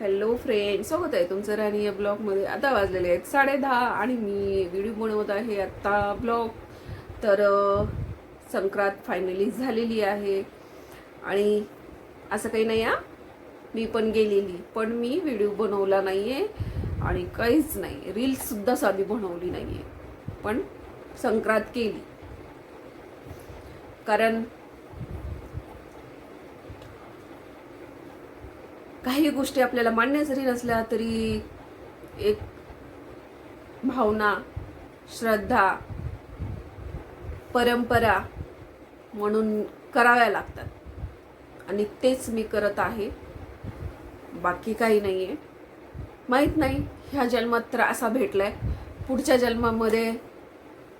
Hello friend स्वागत आहे तुमचं राणी या ब्लॉगमध्ये आता वाजलेले आहेत साडे दहा आणि मी व्हिडिओ बनवत आहे आत्ता ब्लॉग तर संक्रांत फायनली झालेली आहे. आणि असं काही नाही आ मी पण गेलेली पण मी व्हिडिओ बनवला नाही आहे आणि काहीच नाही. रील्ससुद्धा साधी बनवली नाही आहे पण संक्रांत केली. कारण काही गोष्टी आपल्याला मान्य जरी नसल्या तरी एक भावना श्रद्धा परंपरा म्हणून कराव्या लागतात. आणि तेच मी करत आहे. बाकी काही नाही आहे माहीत नाही ह्या जन्मात तर असा भेटला आहे पुढच्या जन्मामध्ये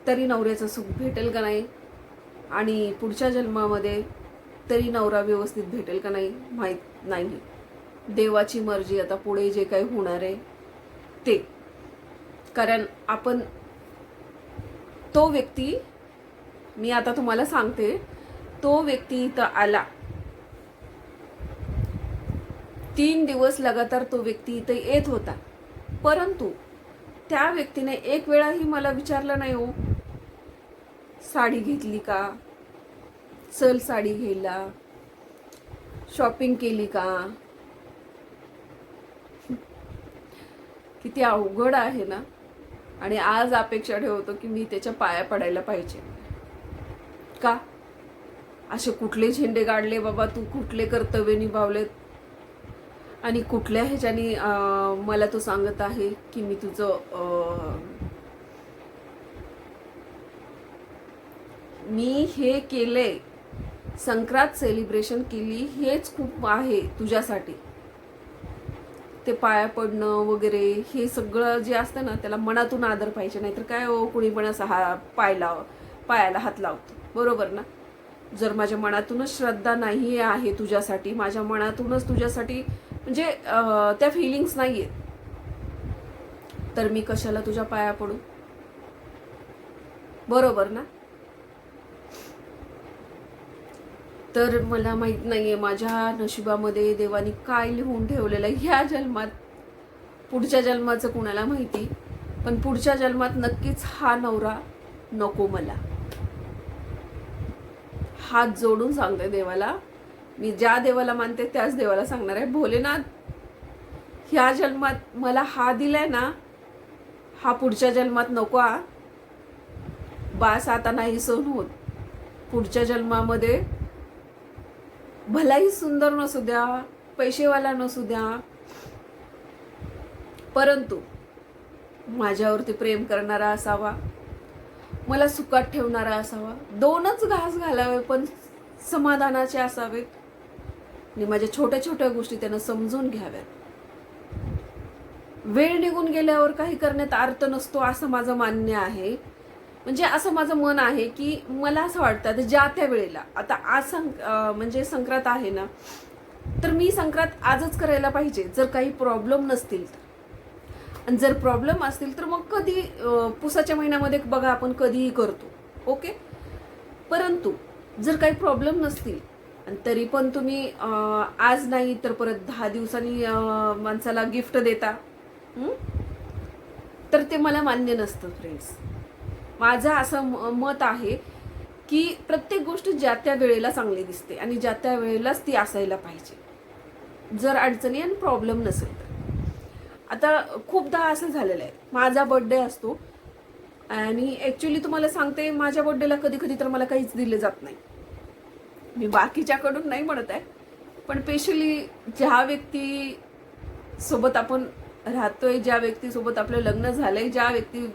तरी नवऱ्याचं सुख भेटेल का नाही? आणि पुढच्या जन्मामध्ये तरी नवरा व्यवस्थित भेटेल का नाही? माहीत नाही. देवाची मर्जी आता पुढे जे काही होणार आहे ते. कारण आपण तो व्यक्ती मी आता तुम्हाला सांगते तो व्यक्ती इथं आला. तीन दिवस लगातार तो व्यक्ती इथं येत होता. परंतु त्या व्यक्तीने एक वेळाही मला विचारलं नाही हो. साडी घेतली का? चल साडी घ्यायला. शॉपिंग केली का? किती अवघड आहे ना? आणि आज अपेक्षा ठेवतो की मी त्याच्या पाया पडायला पाहिजे. का? असे कुठले झेंडे काढले बाबा तू कुठले कर्तव्य निभावलेत? आणि कुठल्या ह्याच्याने मला तो सांगत आहे की मी तुझं मी हे केले संक्रांत सेलिब्रेशन केली हेच खूप आहे तुझ्यासाठी. ते पाया पडणं वगैरे हे सगळं जे असतं ना त्याला मनातून आदर पाहिजे. नाहीतर काय हो कुणी पण असा हा पाय लाव पायाला हात लावतो. बरोबर ना? जर माझ्या मनातूनच श्रद्धा नाही आहे तुझ्यासाठी माझ्या मनातूनच तुझ्यासाठी म्हणजे त्या फिलिंग्स नाही आहेत तर मी कशाला तुझ्या पाया पडू? बरोबर ना? तर मला माहीत नाही आहे माझ्या नशिबामध्ये देवाने काय लिहून ठेवलेलं आहे. ह्या जन्मात पुढच्या जन्माचं कुणाला माहिती? पण पुढच्या जन्मात नक्कीच हा नवरा नको मला. हात जोडून सांगते देवाला. मी ज्या देवाला मानते त्याच देवाला सांगणार आहे. भोलेनाथ ह्या जन्मात मला हा दिलाय ना हा पुढच्या जन्मात नको बास आता नाही सोन होत. पुढच्या जन्मामध्ये भलाही सुंदर नसू द्या पैसेवाला नसू द्या. परंतु माझ्यावरती प्रेम करणारा असावा मला सुखात ठेवणारा असावा दोनच घास घालावे पण समाधानाचे असावेत. आणि माझ्या छोट्या छोट्या गोष्टी त्यांना समजून घ्याव्यात. वेळ निघून गेल्यावर काही करण्यात अर्थ नसतो असं माझं मान्य आहे. म्हणजे असं माझं मन आहे की मला असं वाटतं आता ज्या त्या वेळेला आता आज सं म्हणजे संक्रांत आहे ना तर मी संक्रांत आजच करायला पाहिजे जर काही प्रॉब्लेम नसतील तर. आणि जर प्रॉब्लेम असतील तर मग कधी पुसाच्या महिन्यामध्ये बघा आपण कधीही करतो ओके? परंतु जर काही प्रॉब्लेम नसतील आणि तरी पण तुम्ही आज नाही तर परत दहा दिवसांनी माणसाला गिफ्ट देता तर ते मला मान्य नसतं फ्रेंड्स माझं असं म- मत आहे की प्रत्येक गोष्ट ज्या त्या वेळेला चांगली दिसते आणि ज्या त्या वेळेलाच ती असायला पाहिजे. जर अडचणी आणि प्रॉब्लेम नसेल तर. आता खूपदा असं झालेलं आहे. माझा बड्डे असतो आणि ॲक्च्युली तुम्हाला सांगते माझ्या बड्डेला कधी कधी तर मला काहीच दिलं जात नाही. मी बाकीच्याकडून नाही म्हणत आहे. पण स्पेशली ज्या व्यक्ती सोबत आपण राहतोय ज्या व्यक्तीसोबत आपलं लग्न झालंय ज्या व्यक्ती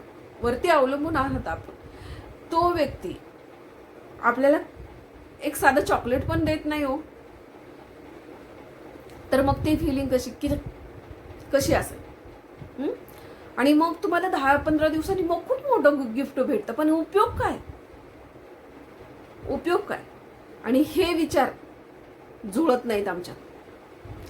वरती अवलंबून आहात आपण. तो व्यक्ती आपल्याला एक साधं चॉकलेट पण देत नाही हो. तर मग ती फिलिंग कशी? की कशी असेल? आणि मग तुम्हाला दहा पंधरा दिवसांनी मग खूप मोठं गिफ्ट भेटतं. पण उपयोग काय? उपयोग काय? आणि हे विचार जुळत नाहीत आमच्यात.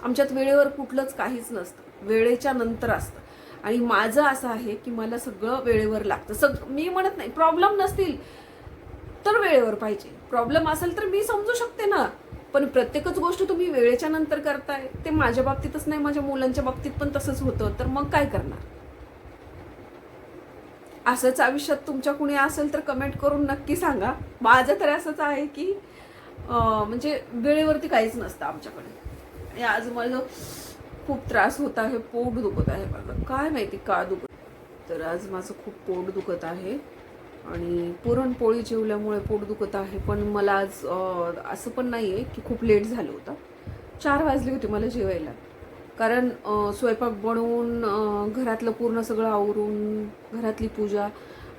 आमच्यात वेळेवर कुठलंच काहीच नसतं. वेळेच्या नंतर असतं. आणि माझं असं आहे की मला सगळं वेळेवर लागतं. सग मी म्हणत नाही प्रॉब्लेम नसतील तर वेळेवर पाहिजे. प्रॉब्लेम असेल तर मी समजू शकते ना. पण प्रत्येकच गोष्ट तुम्ही वेळेच्या नंतर करताय ते माझ्या बाबतीतच नाही माझ्या मुलांच्या बाबतीत पण तसंच होतं तर मग काय करणार? असंच आयुष्यात तुमच्या कुणी असेल तर कमेंट करून नक्की सांगा. माझं तर असंच आहे की म्हणजे वेळेवरती काहीच नसतं आमच्याकडे. आणि आज माझं खूप त्रास होत आहे पोट दुखत आहे मला काय माहिती का दुखत तर आज माझं खूप पोट दुखत आहे आणि पुरणपोळी जेवल्यामुळे पोट दुखत आहे पण मला आज असं पण नाही आहे की खूप लेट झालं होतं. चार वाजले होते मला जेवायला. कारण स्वयंपाक बनवून घरातलं पूर्ण सगळं आवरून घरातली पूजा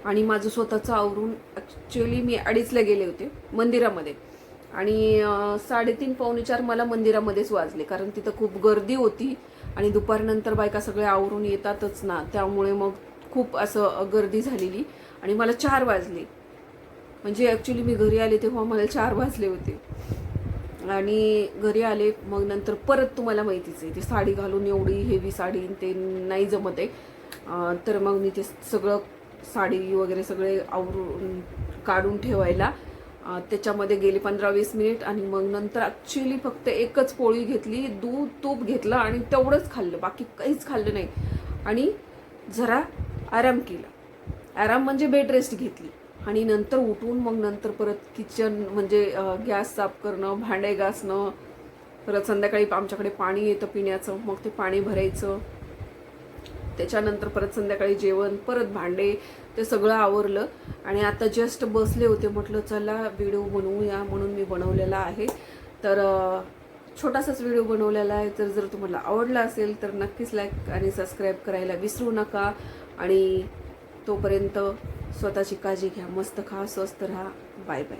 आणि माझं स्वतःचं आवरून ॲक्च्युली मी अडीचला गेले होते मंदिरामध्ये. आणि साडेतीन पावणे चार मला मंदिरामध्येच वाजले कारण तिथं खूप गर्दी होती आणि दुपारनंतर बायका सगळ्या आवरून येतातच ना त्यामुळे मग खूप असं गर्दी झालेली आणि मला चार वाजले. म्हणजे ॲक्च्युली मी घरी आले तेव्हा मला चार वाजले होते. आणि घरी आले मग नंतर परत तुम्हाला माहितीच आहे ती साडी घालून एवढी हेवी साडी ते नाही जमत आहे. तर मग मी ते सगळं साडी वगैरे सगळे आवरून काढून ठेवायला त्याच्यामध्ये गेले पंधरा वीस मिनिट आणि मग नंतर ॲक्च्युली फक्त एकच पोळी घेतली दूध तूप घेतलं आणि तेवढंच खाल्लं. बाकी काहीच खाल्लं नाही. आणि जरा आराम केला. आराम म्हणजे बेड रेस्ट घेतली. आणि नंतर उठून मग नंतर परत किचन म्हणजे गॅस साफ करणं भांडे घासणं परत संध्याकाळी आमच्याकडे पाणी येतं पिण्याचं. मग ते पाणी भरायचं. त्याच्यानंतर परत संध्याकाळी जेवण परत भांडे ते सगळं आवरलं आणि आता जस्ट बसले होते म्हटलं चला व्हिडिओ बनवूया म्हणून मी बनवलेला आहे. तर छोटासाच व्हिडिओ बनवलेला आहे. तर जर तुम्हाला आवडला असेल तर नक्कीच लाईक आणि सबस्क्राईब करायला विसरू नका. आणि तोपर्यंत स्वतःची काळजी घ्या. मस्त खा स्वस्त राहा. Bye bye